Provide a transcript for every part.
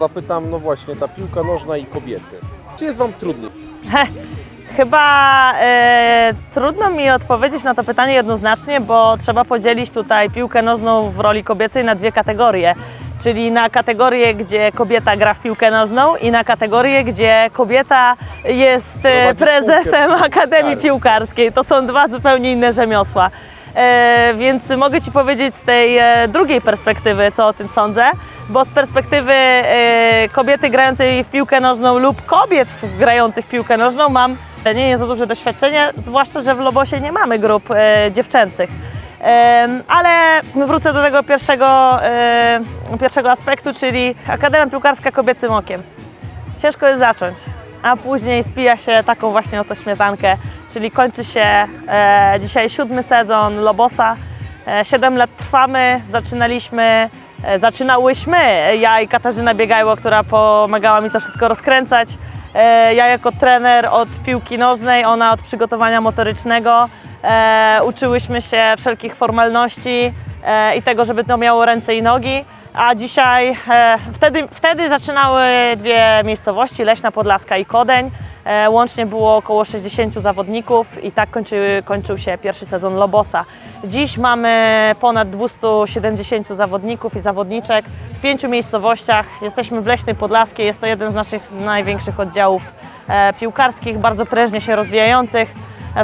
Zapytam, no właśnie, ta piłka nożna i kobiety. Czy jest Wam trudniej? Chyba e, trudno mi odpowiedzieć na to pytanie jednoznacznie, bo trzeba podzielić tutaj piłkę nożną w roli kobiecej na dwie kategorie. Czyli na kategorię, gdzie kobieta gra w piłkę nożną i na kategorię, gdzie kobieta jest e, prezesem Akademii. Piłkarskiej. To są dwa zupełnie inne rzemiosła. E, więc mogę Ci powiedzieć z tej e, drugiej perspektywy, co o tym sądzę, bo z perspektywy e, kobiety grającej w piłkę nożną lub kobiet grających w piłkę nożną mam nie, nie za duże doświadczenie, zwłaszcza, że w Lobosie nie mamy grup dziewczęcych. Ale wrócę do tego pierwszego, pierwszego aspektu, czyli Akademia Piłkarska Kobiecym Okiem. Ciężko jest zacząć, a później spija się taką właśnie oto śmietankę, czyli kończy się e, dzisiaj siódmy sezon Lobosa. E, Siedem lat trwamy, zaczynaliśmy, e, zaczynałyśmy, ja i Katarzyna Biegajło, która pomagała mi to wszystko rozkręcać. E, ja jako trener od piłki nożnej, ona od przygotowania motorycznego. E, uczyłyśmy się wszelkich formalności i tego, żeby to miało ręce i nogi. A dzisiaj, e, wtedy, wtedy zaczynały dwie miejscowości, Leśna Podlaska i Kodeń. E, łącznie było około 60 zawodników i tak kończy, kończył się pierwszy sezon Lobosa. Dziś mamy ponad 270 zawodników i zawodniczek w pięciu miejscowościach. Jesteśmy w Leśnej Podlaskiej, jest to jeden z naszych największych oddziałów e, piłkarskich, bardzo prężnie się rozwijających.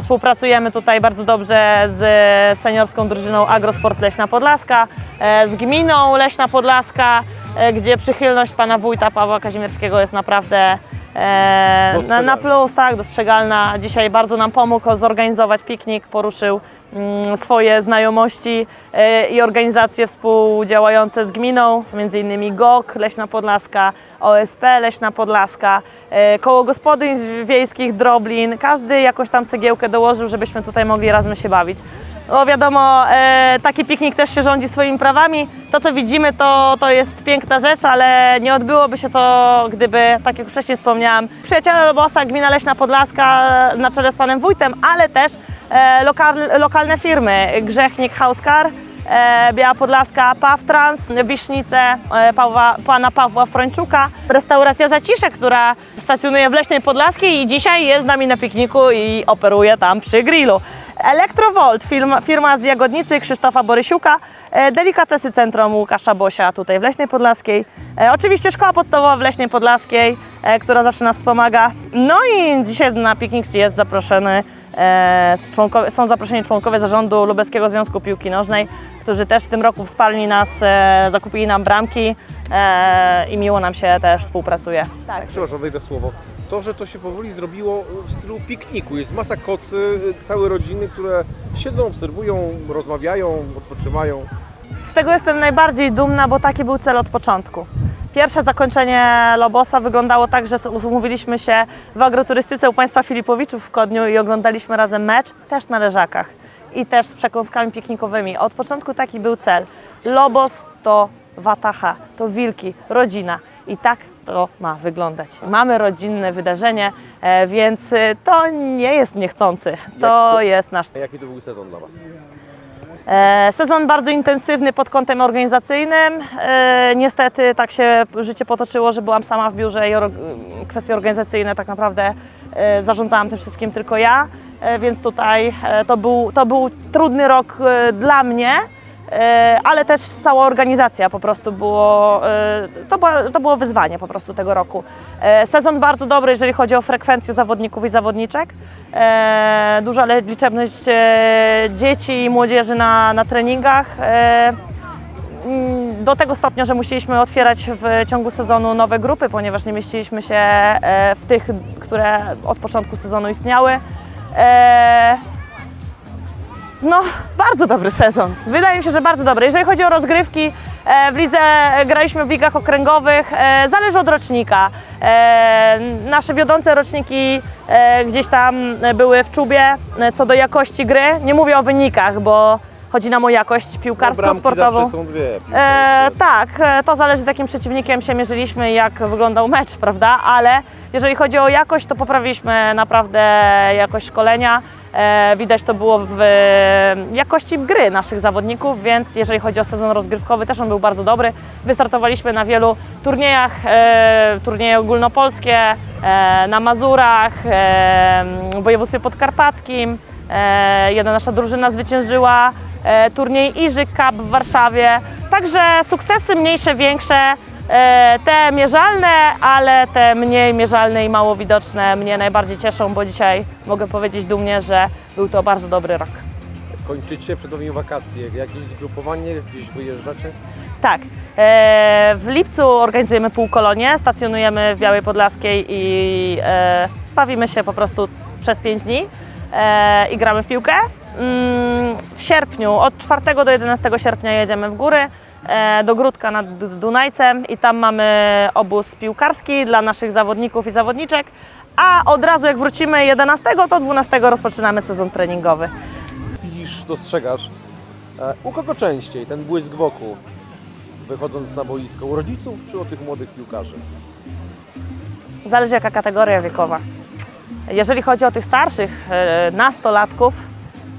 Współpracujemy tutaj bardzo dobrze z seniorską drużyną Agrosport Leśna Podlaska, e, z gminą Leśna Podlaska, e, gdzie przychylność pana wójta Pawła Kazimierskiego jest naprawdę e, na, na plus, tak, dostrzegalna. Dzisiaj bardzo nam pomógł zorganizować piknik, poruszył mm, swoje znajomości e, i organizacje współdziałające z gminą, między innymi GOK Leśna Podlaska, OSP Leśna Podlaska, e, Koło Gospodyń Wiejskich Droblin. Każdy jakąś tam cegiełkę dołożył, żebyśmy tutaj mogli razem się bawić. No wiadomo, e, taki piknik też się rządzi swoimi prawami. To, co widzimy, to, to jest piękna rzecz, ale nie odbyłoby się to, gdyby, tak jak wcześniej wspomniałam, przyjaciele Lobosa, Gmina Leśna Podlaska e, na czele z panem wójtem, ale też e, lokal, lokalne firmy, Grzechnik e, Biała Podlaska, Pawtrans, Wisznice e, Pawła, pana Pawła Frończuka, restauracja Zacisze, która stacjonuje w Leśnej Podlaskiej i dzisiaj jest z nami na pikniku i operuje tam przy grillu. Elektrovolt, firma, firma z Jagodnicy Krzysztofa Borysiuka, e, Delikatesy Centrum Łukasza Bosia tutaj w Leśnej Podlaskiej, e, oczywiście Szkoła Podstawowa w Leśnej Podlaskiej, e, która zawsze nas wspomaga. No i dzisiaj na piknik jest zaproszony, e, są zaproszeni członkowie zarządu Lubelskiego Związku Piłki Nożnej, którzy też w tym roku wsparli nas, e, zakupili nam bramki e, i miło nam się też współpracuje. Tak. Przepraszam, wejdę słowo. To, że to się powoli zrobiło w stylu pikniku. Jest masa kocy, całe rodziny, które siedzą, obserwują, rozmawiają, odpoczywają. Z tego jestem najbardziej dumna, bo taki był cel od początku. Pierwsze zakończenie Lobosa wyglądało tak, że umówiliśmy się w agroturystyce u państwa Filipowiczów w Kodniu i oglądaliśmy razem mecz, też na leżakach i też z przekąskami piknikowymi. Od początku taki był cel. Lobos to watacha, to wilki, rodzina i tak to ma wyglądać. Mamy rodzinne wydarzenie, e, więc e, to nie jest niechcący, to to- jest nasz Jaki to był sezon dla Was? E, Sezon bardzo intensywny pod kątem organizacyjnym. E, Niestety tak się życie potoczyło, że byłam sama w biurze i kwestie organizacyjne tak naprawdę e, zarządzałam tym wszystkim tylko ja, więc tutaj to był, to był trudny rok dla mnie. E, Ale też cała organizacja po prostu było, e, to, było, to było wyzwanie po prostu tego roku. E, Sezon bardzo dobry, jeżeli chodzi o frekwencję zawodników i zawodniczek. Duża liczebność dzieci i młodzieży na, na treningach. Mm, Do tego stopnia, że musieliśmy otwierać w ciągu sezonu nowe grupy, ponieważ nie mieściliśmy się w tych, które od początku sezonu istniały. No, bardzo dobry sezon. Wydaje mi się, że bardzo dobry. Jeżeli chodzi o rozgrywki, e, w lidze graliśmy w ligach okręgowych, e, zależy od rocznika. E, nasze wiodące roczniki gdzieś tam były w czubie co do jakości gry. Nie mówię o wynikach, bo chodzi nam o jakość piłkarską, No, sportową. są dwie. E, tak, e, to zależy z jakim przeciwnikiem się mierzyliśmy i jak wyglądał mecz, prawda? Ale jeżeli chodzi o jakość, to poprawiliśmy naprawdę jakość szkolenia. E, Widać to było w e, jakości gry naszych zawodników, więc jeżeli chodzi o sezon rozgrywkowy, też on był bardzo dobry. Wystartowaliśmy na wielu turniejach, e, turnieje ogólnopolskie, na Mazurach, w województwie podkarpackim. Jedna nasza drużyna zwyciężyła turniej Iżyk Cup w Warszawie. Także sukcesy mniejsze, większe, te mierzalne, ale te mniej mierzalne i mało widoczne mnie najbardziej cieszą, bo dzisiaj mogę powiedzieć dumnie, że był to bardzo dobry rok. Kończycie przed nami wakacje, jakieś zgrupowanie, gdzieś wyjeżdżacie? Tak. E, w lipcu organizujemy półkolonie, stacjonujemy w Białej Podlaskiej i e, bawimy się po prostu przez 5 dni e, i gramy w piłkę. Mm, w sierpniu, od 4 do 11 sierpnia jedziemy w góry e, do Gródka nad Dunajcem i tam mamy obóz piłkarski dla naszych zawodników i zawodniczek, a od razu jak wrócimy 11, to 12 rozpoczynamy sezon treningowy. Widzisz, dostrzegasz. E, u kogo częściej ten błysk wokół, wychodząc na boisko? U rodziców czy u tych młodych piłkarzy? Zależy jaka kategoria wiekowa. Jeżeli chodzi o tych starszych e, nastolatków,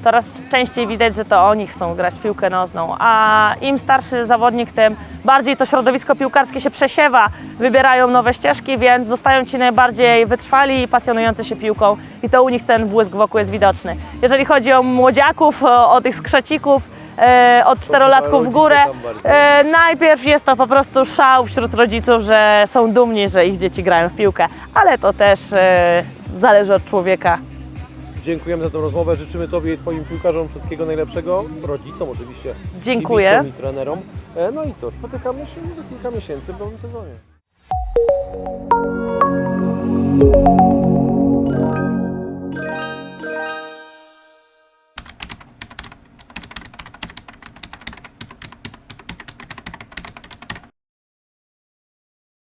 coraz częściej widać, że to oni chcą grać w piłkę nożną, a im starszy zawodnik, tym bardziej to środowisko piłkarskie się przesiewa, wybierają nowe ścieżki, więc zostają ci najbardziej wytrwali i pasjonujący się piłką i to u nich ten błysk wokół jest widoczny. Jeżeli chodzi o młodziaków, o, o tych skrzecików, e, od czterolatków w górę, e, najpierw jest to po prostu szał wśród rodziców, że są dumni, że ich dzieci grają w piłkę, ale to też e, zależy od człowieka. Dziękujemy za tę rozmowę, życzymy Tobie i Twoim piłkarzom wszystkiego najlepszego, rodzicom oczywiście, Dziękuję. kibicom i trenerom. E, no i co, spotykamy się za kilka miesięcy w nowym sezonie.